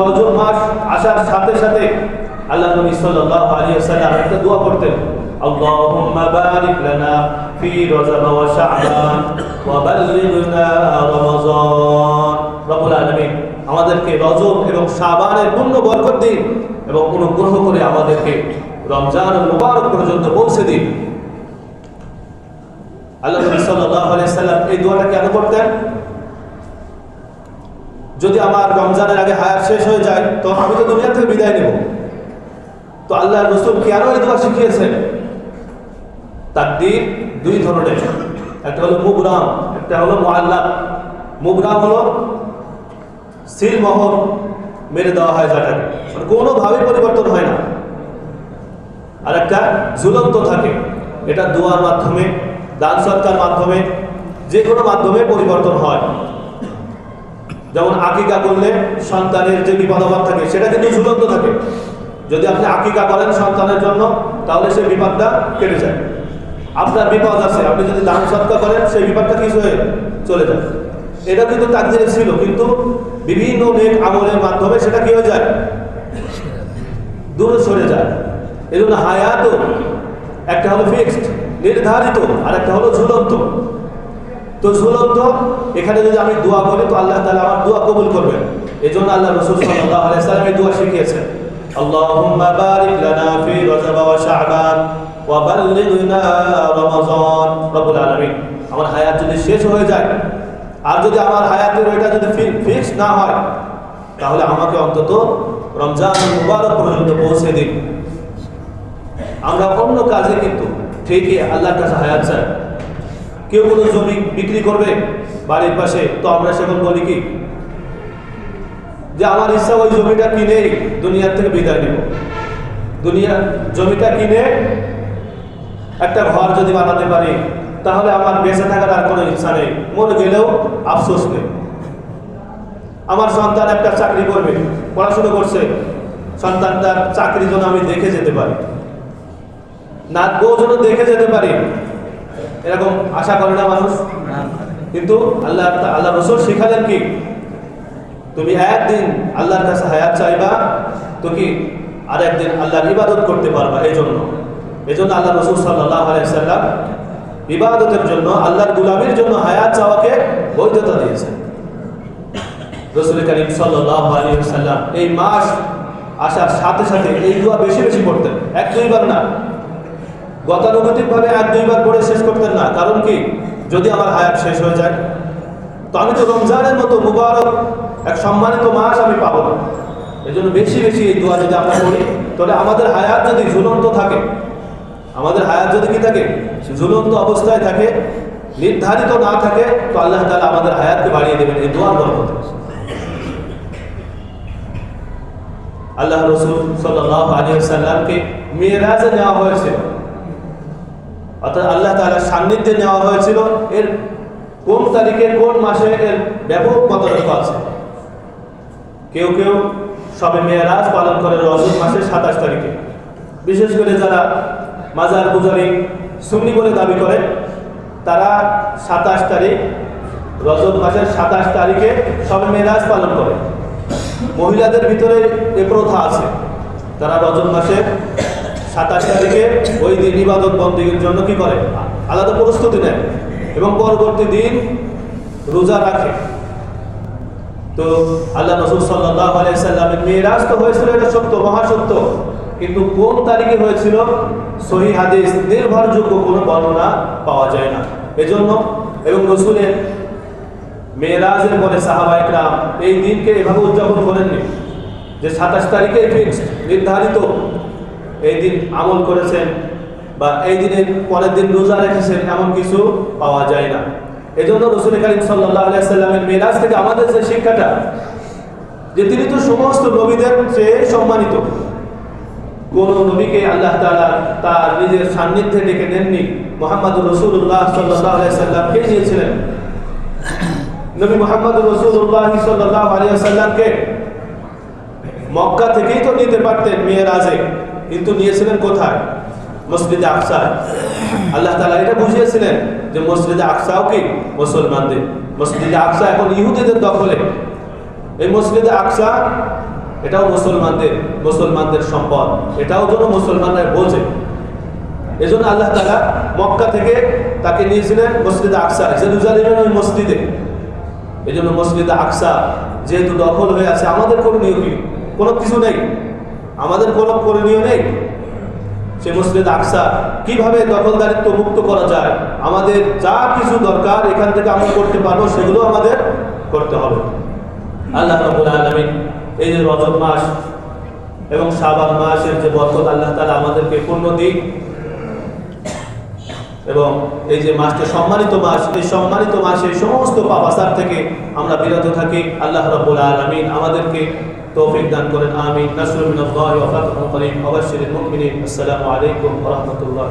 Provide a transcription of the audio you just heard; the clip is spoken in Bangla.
রজব মাস আসার সাথে সাথে আল্লাহ নবী সাল্লাল্লাহু আলাইহি ওয়াসাল্লাম একটা দোয়া করতেন, আল্লাহুম্মা বারিক লানা ফি রজব ওয়া শাবান ওয়া বাল্লিগনা রমাযান রব্বুল আলামিন আমাদেরকে রজব এবং শাবানের পূর্ণ বরকত দিন এবং অনুগ্রহ করে আমাদেরকে রমজান মুবারক পর্যন্ত পৌঁছে দিন। আল্লাহ নবী সাল্লাল্লাহু আলাইহি সাল্লাম এই দোয়াটা কেন করতেন? যদি আমার রমজানের আগে হায়াত শেষ হয়ে যায় তো আমি তো দুনিয়া থেকে বিদায় নেব। তো আল্লাহ রসুল কেন এই দোয়া শিখিয়েছেন? তাকদীর দুই ধরনের। একটা হলো মুবরাম একটা হলো মুআল্লাক মুবরাম হলো সিল মোহর মেরে দেওয়া হয় যাটাকে মানে কোনোভাবে পরিবর্তন হয় না। আর একটা ঝুলন্ত থাকে। এটা দোয়ার মাধ্যমে, দান সৎকার মাধ্যমে যে কোনো মাধ্যমে পরিবর্তন হয়। যেমন আকিকা করলে সন্তানের যে বিপদ আপদ থাকে সেটা কিন্তু ঝুলন্ত থাকে। যদি আপনি আকিকা করেন সন্তানের জন্য, তাহলে সেই বিপদটা কেটে যায়। আপনার বিপদ আছে, আপনি যদি দান সৎকার করেন, সেই বিপদটা কিছু হয়ে চলে যায়। এটা কিন্তু তাকদিরে ছিল, কিন্তু বিভিন্ন নেক আমলের মাধ্যমে সেটা কি হয়ে যায়? দূরে সরে যায়। এই জন্য হায়াতও একটা হলো ফিক্সড নির্ধারিত আর একটা হলো ঝুলন্ত। তো ঝুলন্ত, এখানে যদি আমি দোয়া করি, তো আল্লাহ তাআলা আমার দোয়া কবুল করবেন। এই জন্য আল্লাহ রসুল সাল্লাল্লাহু আলাইহি সাল্লাম এই দোয়া শিখিয়েছেন। আমার হায়াত যদি শেষ হয়ে যায়, আর যদি আমার হায়াতের ওইটা যদি ফিক্স না হয়, তাহলে আমাকে অন্তত রমজান মুবারক পর্যন্ত পৌঁছে দিন। আমরা অন্য কাজে কিন্তু ঠিকই আল্লাহর কাছে হায়াত চাই। কেউ কোনো জমি বিক্রি করবে বাড়ির পাশে, তো আমরা সেখন বলি কি? যে আমার ইচ্ছা ওই জমিটা কিনে দুনিয়ার থেকে বিদায় নেব। দুনিয়া জমিটা কিনে একটা ঘর যদি বানাতে পারি, তাহলে আমার বেঁচে থাকার আর কোনো ইচ্ছা নেই, মরে গেলেও আফসোস নেই। আমার সন্তান একটা চাকরি করবে, পড়াশুনো করছে, সন্তানটার চাকরি যেন আমি দেখে যেতে পারি। নাত বউ যেন দেখে যেতে পারি এরকম আশা করে না মানুষ? কিন্তু আল্লাহ আল্লাহ রসুল শিখালেন কি? তুমি একদিন আল্লাহর কাছে হায়াত চাইবা, তো কি আর একদিন আল্লাহর ইবাদত করতে পারবা এই জন্য এই জন্য আল্লাহ রসুল সাল্লাহ আলাইসাল্লাম ইবাদতের জন্য, আল্লাহর গুলামির জন্য হায়াত চাওয়াকে বৈধতা দিয়েছেন। রসুল করিম সাল্লাহ আলী সাল্লাম এই মাস আসার সাথে সাথে এই দোয়া বেশি বেশি পড়তেন। এক দুইবার না গতানুগতিকভাবে এক দুইবার পড়ে শেষ করতেন না। কারণ কি? যদি আমার হায়াত শেষ হয়ে যায়, তো আমি তো রমজানের মতো মুবারক, এক সম্মানিত মাস আমি পাবো না। এই জন্য বেশি বেশি এই দোয়া যদি আমরা করি, তাহলে আমাদের হায়াত যদি ঝুলন্ত থাকে, আমাদের হায়াত যদি কি থাকে? ঝুলন্ত অবস্থায় থাকে, নির্ধারিত না থাকে, তো আল্লাহ তালা আমাদের হায়াতকে বাড়িয়ে দেবেন এই দোয়ার বরকতে। আল্লাহ রসুল সাল্লাহ আলী সাল্লামকে মেয়েরাজে নেওয়া হয়েছিল অর্থাৎ আল্লাহ তালার সান্নিধ্যে নেওয়া হয়েছিল। এর কোন তারিখে, কোন মাসে এর ব্যাপক মতলব আছে? কেউ কেউ সবে মেয়েরাজ পালন করে রজত মাসের সাতাশ তারিখে। বিশেষ করে যারা মাজার পূজারি সুন্নি বলে দাবি করে, তারা সাতাশ তারিখ রজত মাসের সাতাশ তারিখে সবে মেয়েরাজ পালন করে। মহিলাদের ভিতরে এ প্রথা আছে। তারা রজত মাসের সাতাশ তারিখে ওই দিন ইবাদত বন্দীর জন্য কি করে? আলাদা প্রস্তুতি নেয় এবং পরবর্তী দিন রোজা রাখে। তো আল্লাহ রসুল সাল্লাহ আলাইসাল্লামের মেয়েরাজ তো হয়েছিল, এটা সত্য, মহাসত্য। কিন্তু কোন তারিখে হয়েছিল? সহি হাদিস, নির্ভরযোগ্য কোনো বর্ণনা পাওয়া যায় না। এজন্য এবং রসুলের মেয়েরাজের পরে সাহাবাইকরাম এই দিনকে এভাবে উদযাপন করেননি, যে সাতাশ তারিখে ফিক্সড নির্ধারিত এই দিন আমল করেছেন বা এই দিনের পরের দিন রোজা রেখেছেন এমন কিছু পাওয়া যায় না। এই জন্য রসুল করিম সাল্লাহ আলাইসাল্লামের থেকে আমাদের যে শিক্ষাটা, যে তিনি তো সমস্ত নবীদের চেয়ে সম্মানিত। কোন নবীকে আল্লাহ তালা তার নিজের সান্নিধ্যে ডেকে নেননি। মোহাম্মদ রসুল্লাহ সাল্লাহ আলাইসাল্লামকে নিয়েছিলেন? নবী মোহাম্মদ রসুল্লাহ সাল্লাহ আলিয়া সাল্লামকে মক্কা থেকেই তো নিতে পারতেন মেয়েরাজে। কিন্তু নিয়েছিলেন কোথায়? মসজিদে আকসা। আল্লাহ তালা এটা বুঝিয়েছিলেন যে মসজিদে আকসাও কি? মুসলমানদের। মসজিদে আকসা এখন ইহুদিদের দখলে। এই মসজিদে আকসা, এটাও মুসলমানদের মুসলমানদের সম্পদ। এটাও যেন মুসলমানরা বোঝে। এজন্য আল্লাহ তালা মক্কা থেকে তাকে নিয়েছিলেন মসজিদে আকসা। জেরুজালেমের ওই মসজিদে। এই জন্য মসজিদে আকসা যেহেতু দখল হয়ে আছে, আমাদের করণীয় কি কোনো কিছু নেই। আমাদের কোনো করণীয় নেই। সে মসজিদ আকসা, কীভাবে দখলদারিত্ব মুক্ত করা যায়? আমাদের যা কিছু দরকার, এখান থেকে আমরা করতে পারব, সেগুলো আমাদের করতে হবে। আল্লাহ রবুল আলমিন এই যে রজব মাস এবং শাবান মাসের যে বরকত, আল্লাহ তালা আমাদেরকে পূর্ণ দিক এবং এই যে মাসটা সম্মানিত মাস, এই সম্মানিত মাসে সমস্ত পাপাসার থেকে আমরা বিরত থাকি। আল্লাহ রাবুল আলমিন আমাদেরকে তৌফিক দান করেন। আমিন। নাসরুল অবশ্যই আসসালামু আলাইকুম রহমতুল্লাহ